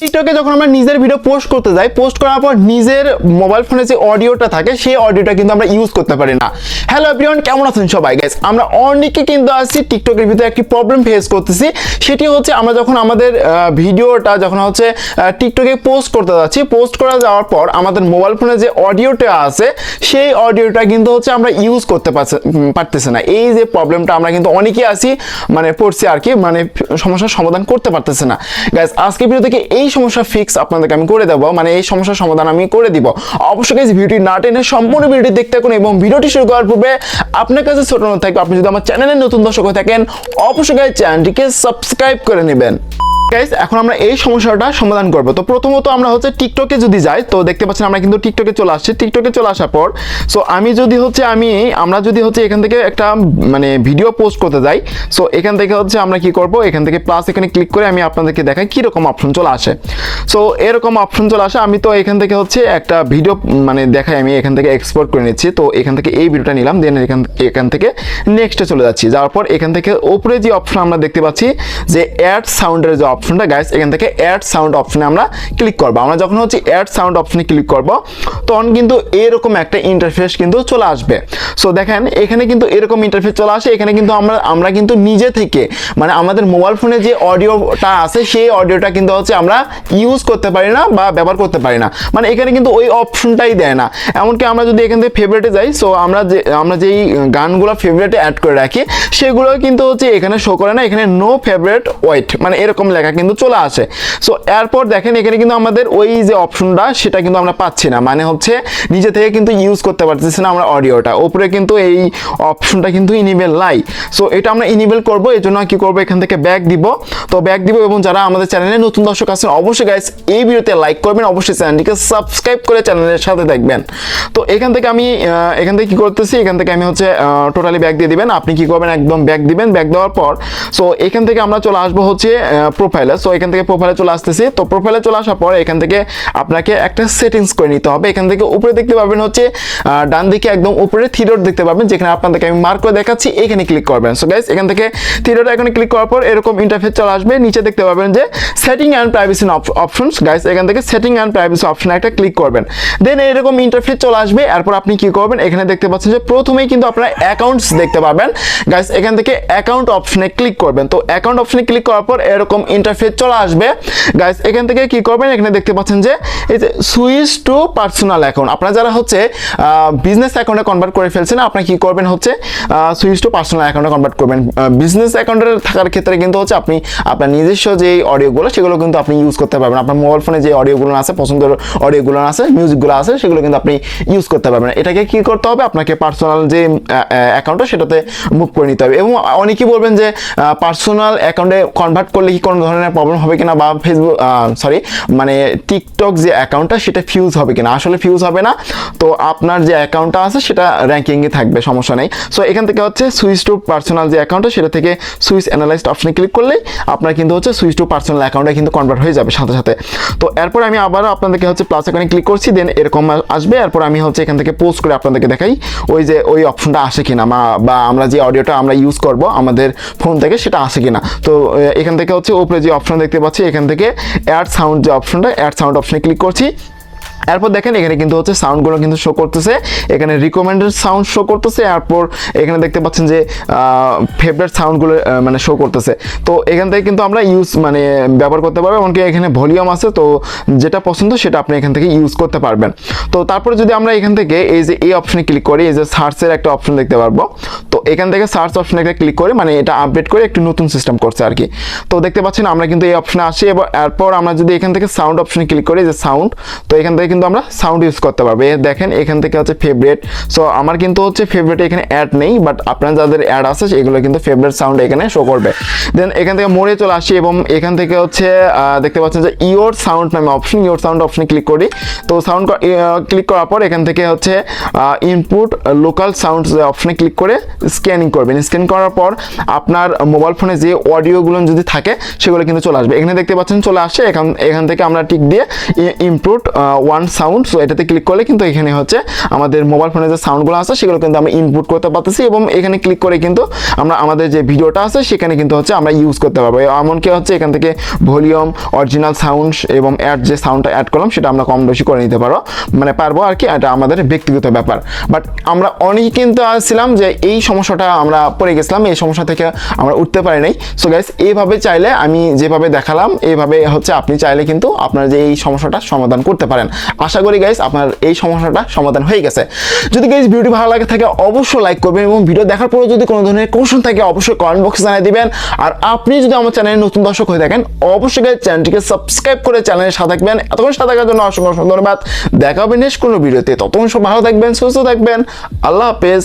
টিকটকে যখন আমরা নিজের ভিডিও পোস্ট করতে যাই পোস্ট করার পর নিজের মোবাইল ফোনে যে অডিওটা থাকে, সেই অডিওটা কিন্তু আমরা ইউজ করতে পারি না। হ্যালো এভরিওয়ান কেমন আছেন সবাই? গাইস আমরা অনেকে কিন্তু আছি টিকটকের ভিতরে একটি প্রবলেম ফেস করতেছি। সেটি হচ্ছে আমরা যখন আমাদের ভিডিওটা যখন হচ্ছে টিকটকে পোস্ট করতে যাচ্ছি পোস্ট করা যাওয়ার পর আমাদের মোবাইল ফোনে যে অডিওটা আছে, সেই অডিওটা কিন্তু হচ্ছে আমরা ইউজ করতে পারতেছি না। এই যে প্রবলেমটা আমরা কিন্তু অনেকেই আছি মানে পড়ছি আর কি মানে সমস্যার সমাধান করতে পারতেছে না। গাইস আজকে ভিডিও থেকে এই সমস্যা ফিক্স আপনাদেরকে আমি করে দেবো মানে এই সমস্যার সমাধান আমি করে দিব। অবশ্যই গাইজ ভিডিওটি না টেনে সম্পূর্ণ ভিডিওটি দেখতে থাকুন এবং ভিডিওটি শুরু করার পূর্বে আপনার কাছে ছোট থাকবে, আপনি যদি আমার চ্যানেলের নতুন দর্শক হয়ে থাকেন, অবশ্যই চ্যানেলটিকে সাবস্ক্রাইব করে নেবেন। গাইস এখন আমরা এই সমস্যাটা সমাধান করব। তো প্রথমত আমরা হচ্ছে টিকটকে যদি যাই, তো দেখতে পাচ্ছেন আমরা কিন্তু টিকটকে চলে আসছি। টিকটকে চলে আসার পর সো আমি যদি হচ্ছে আমি, আমরা যদি হচ্ছে এখান থেকে একটা মানে ভিডিও পোস্ট করতে যাই সো এখান থেকে হচ্ছে আমরা কি করব? এখান থেকে প্লাস এখানে ক্লিক করে আমি আপনাদেরকে দেখাই কি রকম অপশন চলে আসে। সো এরকম অপশন চলে আসে, আমি তো এখান থেকে হচ্ছে একটা ভিডিও মানে দেখাই আমি, এখান থেকে এক্সপোর্ট করে নিচ্ছি। তো এখান থেকে এই ভিডিওটা নিলাম দেন এখান এখান থেকে নেক্সটে চলে যাচ্ছি। যাওয়ার পর এখান থেকে ওপরে যে অপশন আমরা দেখতে পাচ্ছি, যে অ্যাড সাউন্ডের যে অপশনটা গাইস এখান থেকে অ্যাড সাউন্ড অপশনে আমরা ক্লিক করব। আমরা যখন হচ্ছে অ্যাড সাউন্ড অপশনে ক্লিক করব, তখন কিন্তু এরকম একটা ইন্টারফেস কিন্তু চলে আসবে। সো দেখেন, এখানে কিন্তু এরকম ইন্টারফেস চলে আসে। এখানে কিন্তু আমরা আমরা কিন্তু নিজে থেকে মানে আমাদের মোবাইল ফোনে যে অডিওটা আছে, সেই অডিওটা কিন্তু হচ্ছে আমরা ইউজ করতে পারি না বা ব্যবহার করতে পারি না। মানে এখানে কিন্তু ওই অপশনটাই দেয় না। এমনকি আমরা যদি এখান থেকে ফেভারিটে যাই সো আমরা যে, আমরা যেই গানগুলো ফেভারিটে অ্যাড করে রাখি সেগুলো কিন্তু হচ্ছে এখানে শো করে না। এখানে নো ফেভারিট ওয়েট মানে এরকম লেখা কিন্তু চলে আসে। সো এরপর দেখেন এখানে কিন্তু আমাদের ওই যে অপশনটা, সেটা কিন্তু আমরা পাচ্ছি না। মানে হচ্ছে, নিজে থেকে কিন্তু ইউজ করতে পারতেছি না আমরা অডিওটা। উপরে কিন্তু এই অপশনটা কিন্তু ইনিবেল নাই। সো এটা আমরা ইনিবেল করব এই জন্য কি করব, এখান থেকে ব্যাক দিব। তো ব্যাক দিব এবং যারা আমাদের চ্যানেলে নতুন দর্শক আছেন, অবশ্যই গাইস এই ভিডিওতে লাইক করবেন। অবশ্যই চ্যানেলটিকে সাবস্ক্রাইব করে চ্যানেলের সাথে দেখবেন। তো এখান থেকে আমি এখান থেকে কি করতেছি, এখান থেকে আমি হচ্ছে টোটালি ব্যাক দিয়ে দিবেন। আপনি কি করবেন, একদম ব্যাক দিবেন। ব্যাক দেওয়ার পর সো এখান থেকে আমরা চলে আসব হচ্ছে প্রোফাইলে সো এখান থেকে প্রোফাইলে চলে আসতেছি। তো প্রোফাইলে চলে আসার পর এখান থেকে আপনাকে একটা সেটিংস করে নিতে হবে। এখান থেকে উপরে দেখতে পাবেন হচ্ছে ডান দিকে একদম উপরে থিরোড দেখতে পাবেন, যেখানে আপনাদেরকে আমি মার্ক করে দেখাচ্ছি, এখানে ক্লিক করবেন। সো গাইস এখান থেকে থিরোড এখানে ক্লিক করার পর এরকম ইন্টারফেস চলে আসবে। নিচে দেখতে পাবেন যে setting and privacy options guys এখান থেকে সেটিং অ্যান্ড প্রাইভেসি অপশন একটা ক্লিক করবেন। দেন এরকম ইন্টারফেস চলে আসবে। এরপর আপনি কি করবেন? এখানে দেখতে পাচ্ছেন যে প্রথমেই কিন্তু আপনারা অ্যাকাউন্টস দেখতে পাবেন। গাইস এখান থেকে অ্যাকাউন্ট অপশনে ক্লিক করবেন। তো অ্যাকাউন্ট অপশনে ক্লিক করার পর এরকম ইন্টারফেস চলে আসবে। গাইস এখান থেকে কি করবেন? এখানে দেখতে পাচ্ছেন যে, এই যে সুইচ টু পার্সোনাল অ্যাকাউন্ট আপনারা যারা হচ্ছে বিজনেস অ্যাকাউন্টে কনভার্ট করে ফেলছেন, আপনারা কি করবেন হচ্ছে সুইচ টু পার্সোনাল অ্যাকাউন্টে কনভার্ট করবেন। বিজনেস অ্যাকাউন্টের থাকার ক্ষেত্রে কিন্তু হচ্ছে আপনি, আপনার নিজস্ব যে অডিওগুলো সেগুলো কিন্তু আপনি ইউজ করতে পারবেন। আপনার মোবাইল ফোনে যে অডিওগুলো আছে, পছন্দের অডিওগুলো আছে মিউজিকগুলো আছে, সেগুলো কিন্তু আপনি ইউজ করতে পারবেন। এটাকে কি করতে হবে? আপনাকে পার্সোনাল যে অ্যাকাউন্টটা সেটাতে মুভ করে নিতে হবে। এবং অনেকেই বলবেন যে পার্সোনাল অ্যাকাউন্টে কনভার্ট করলে কি কোনো ধরনের প্রবলেম হবে কিনা বা ফেসবুক সরি মানে টিকটক যে অ্যাকাউন্টটা সেটা ফিউজ হবে কিনা? আসলে ফিউজ হবে না। তো আপনার যে অ্যাকাউন্টটা আছে, সেটা র্যাঙ্কিংয়ে থাকবে, সমস্যা নেই। সো এখান থেকে হচ্ছে সুইচ টু পার্সোনাল যে অ্যাকাউন্টটা সেটা থেকে সুইচ অ্যানালাইজড অপশনে ক্লিক করলেই আপনার কিন্তু হচ্ছে সুইচ টু পার্সোনাল অ্যাকাউন্টে কিন্তু কনভার্ট হয়ে যাবে সাথে সাথে। তো এরপর আমি আবারও আপনাদেরকে হচ্ছে প্লাস এখানে ক্লিক করছি দেন এরকম আসবে। এরপর আমি হচ্ছে এখান থেকে পোস্ট করে আপনাদেরকে দেখাই ওই যে ওই অপশনটা আসে কিনা, বা- আমরা যে অডিওটা আমরা ইউজ করব আমাদের ফোন থেকে, সেটা আসে কিনা। তো এখান থেকে হচ্ছে উপরে যে অপশন দেখতে পাচ্ছি, এখান থেকে অ্যাড সাউন্ড যে অপশনটা অ্যাড সাউন্ড অপশনে ক্লিক করছি। এরপর দেখেন এখানে কিন্তু হচ্ছে সাউন্ডগুলো কিন্তু শো করতেছে। এখানে রিকমেন্ডেড সাউন্ড শো করতেছে, এরপর এখানে দেখতে পাচ্ছেন যে ফেভারিট সাউন্ডগুলো মানে শো করতেছে। তো এখান থেকে কিন্তু আমরা ইউজ মানে ব্যবহার করতে পারব, এমনকি এখানে ভলিউম আছে, তো যেটা পছন্দ সেটা আপনি এখান থেকে ইউজ করতে পারবেন। তো তারপরে যদি আমরা এখান থেকে এই যে এই অপশনে ক্লিক করি, এই যে সার্চের একটা অপশন দেখতে পারব, তো এখান থেকে সার্চ অপশনে একটা ক্লিক করে মানে এটা আপডেট করে একটু নতুন সিস্টেম করছে আর কি। তো দেখতে পাচ্ছেন আমরা কিন্তু এই অপশনে আসি, এবার, এরপর আমরা যদি এখান থেকে সাউন্ড অপশনে ক্লিক করি, যে সাউন্ড তো এখান থেকে কিন্তু আমরা সাউন্ড ইউজ করতে পারব। দেখেন, এখান থেকে হচ্ছে ফেভারিট সো আমার কিন্তু হচ্ছে ফেভারিট এখানে অ্যাড নেই বাট আপনার যাদের অ্যাড আছে, এগুলো কিন্তু ফেভারিট সাউন্ড এখানে শো করবে। দেন এখান থেকে মোড়ে চলে আসি এবং এখান থেকে হচ্ছে দেখতে পাচ্ছেন যে ইওর সাউন্ড নামে অপশন ইওর সাউন্ড অপশনে ক্লিক করি। তো সাউন্ড ক্লিক করার পর এখান থেকে হচ্ছে ইনপুট লোকাল সাউন্ড অপশনে ক্লিক করে স্ক্যানিং করবেন। স্ক্যান করার পর আপনার মোবাইল ফোনে যে অডিওগুলো যদি থাকে, সেগুলো কিন্তু চলে আসবে। এখানে দেখতে পাচ্ছেন চলে আসছে এখান এখান থেকে আমরা টিক দিয়ে improve one one sound so এটাতে ক্লিক করলে কিন্তু এখানে হচ্ছে আমাদের মোবাইল ফোনে যে সাউন্ডগুলো আছে, সেগুলো কিন্তু আমরা ইনপুট করতে পারতেছি এবং এখানে ক্লিক করে কিন্তু আমরা আমাদের যে ভিডিওটা আছে, সেখানে কিন্তু হচ্ছে আমরা ইউজ করতে পারব। এমনকি হচ্ছে এখান থেকে ভলিউম অরিজিনাল সাউন্ড এবং অ্যাড যে সাউন্ডটা অ্যাড করলাম, সেটা আমরা কম বেশি করে নিতে পারো মানে পারব আর কি, এটা আমাদের ব্যক্তিগত ব্যাপার। বাট আমরা অনেকেই কিন্তু আসছিলাম যে এই সমস্যাটা আমরা পড়ে গেছিলাম, এই সমস্যা থেকে আমরা উঠতে পারি নাই। সো গাইস এইভাবে চাইলে আমি যেভাবে দেখালাম এইভাবে হচ্ছে আপনি চাইলে কিন্তু আপনার যে এই সমস্যাটা সমাধান করতে পারেন। আশা করি গাইস আপনার এই সমস্যাটা সমাধান হয়ে গেছে। যদি গাইস ভিডিওটি ভালো লাগে থাকে অবশ্যই লাইক করবেন এবং ভিডিও দেখার পরে যদি কোনো ধরনের কোশ্চেন থাকে অবশ্যই কমেন্ট বক্সে জানিয়ে দিবেন। আর আপনি যদি আমার চ্যানেলে নতুন দর্শক হয়ে থাকেন, অবশ্যই গাইস চ্যানেলটিকে সাবস্ক্রাইব করে চ্যানেলের সাথে থাকবেন। এতক্ষণ সাথে থাকার জন্য অসংখ্য ধন্যবাদ। দেখা হবে নেক্সট কোনো ভিডিওতে ততক্ষণ সব ভালো থাকবেন, সুস্থ থাকবেন। আল্লাহ হাফেজ।